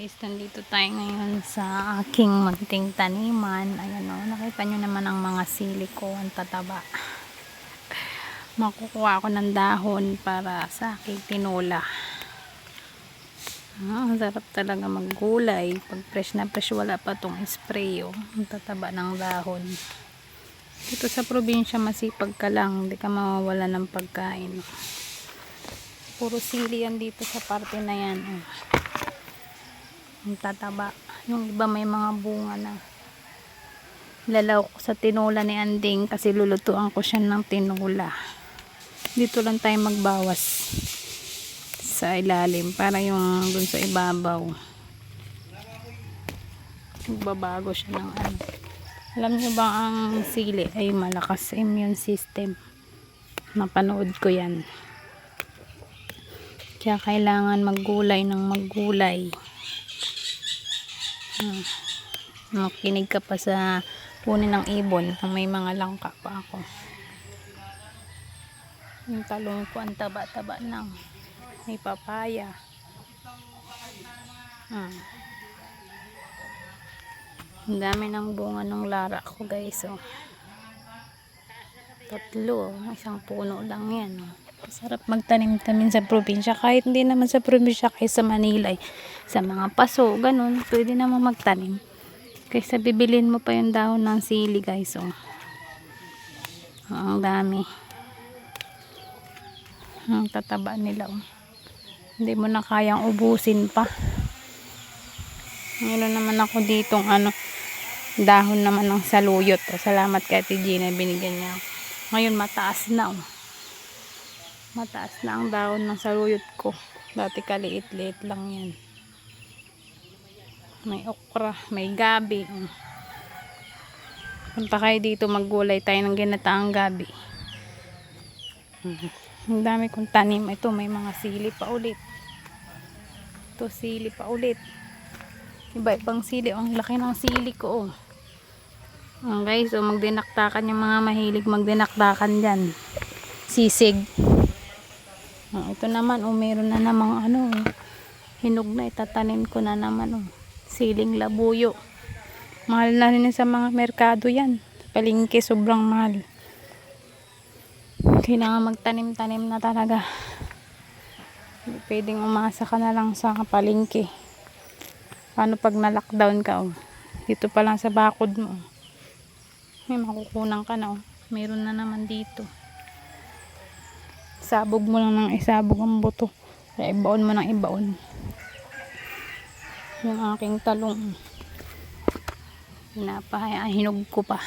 Guys, nandito tayo ngayon sa aking magting taniman. Ayan o, nakita nyo naman ang mga sili ko, ang tataba. Makukuha ako ng dahon para sa aking tinola. Ah, ang sarap talaga maggulay. Pag fresh na fresh, wala pa tong spray o. Ang tataba ng dahon. Dito sa probinsya, masipag ka lang. Hindi ka mawawala ng pagkain. Puro sili yan dito sa parte na yan. Oh ang tataba. Yung iba may mga bunga na. Lalaw ko sa tinola ni Anding kasi lulutuan ko siya ng tinola. Dito lang tayo magbawas sa ilalim para yung dun sa ibabaw. Magbabago siya ng ano. Alam niyo ba ang sili? Ay malakas sa immune system. Napanood ko yan. Kaya kailangan maggulay ng maggulay Hmm. Makinig ka pa sa punin ng ibon na may mga langka pa ako. Yung talong ko ang taba-taba ng may papaya. Hmm. Ang dami ng bunga ng lara ko guys. Oh. Tatlo. Isang puno lang yan. Oh. Sarap magtanim-tanim sa probinsya. Kahit hindi naman sa probinsya, kaya sa Manila. eh. Sa mga paso, ganun. Pwede naman magtanim. Kaysa bibilin mo pa yung dahon ng sili, guys. Oh. Ang dami. Ang tataba nila. Oh. Hindi mo na kayang ubusin pa. Meron naman ako ditong ano, dahon naman ng saluyot. Oh. Salamat kay Ate Gina, binigyan niya. Ngayon mataas na. Oh mataas na ang dahon ng saluyot ko dati kaliit-liit lang yan may okra, may gabi. Punta kayo dito maggulay tayo ng ginataang gabi. Ang dami kong tanim. Ito may mga sili pa ulit. Ito sili pa ulit. Iba ibang sili. Ang laki ng sili ko oh. Oh, guys, so magdinaktakan yung mga mahilig magdinaktakan dyan. Sisig. Oh, ito naman, oh, meron na namang ano, oh, hinog na, itatanim ko na naman, oh, siling labuyo. Mahal na rin sa mga merkado yan. Palingki, sobrang mahal. Kailangan magtanim-tanim na talaga. Hindi pwedeng umasa ka na lang sa palingki. Paano pag na-lockdown ka, oh. Dito pa lang sa bakod mo. May makukunan ka na, oh. Meron na naman dito sabog mo lang ng isabog ang buto kaya ibaon mo ng ibaon yung aking talong. Pinapahaya hinog ko pa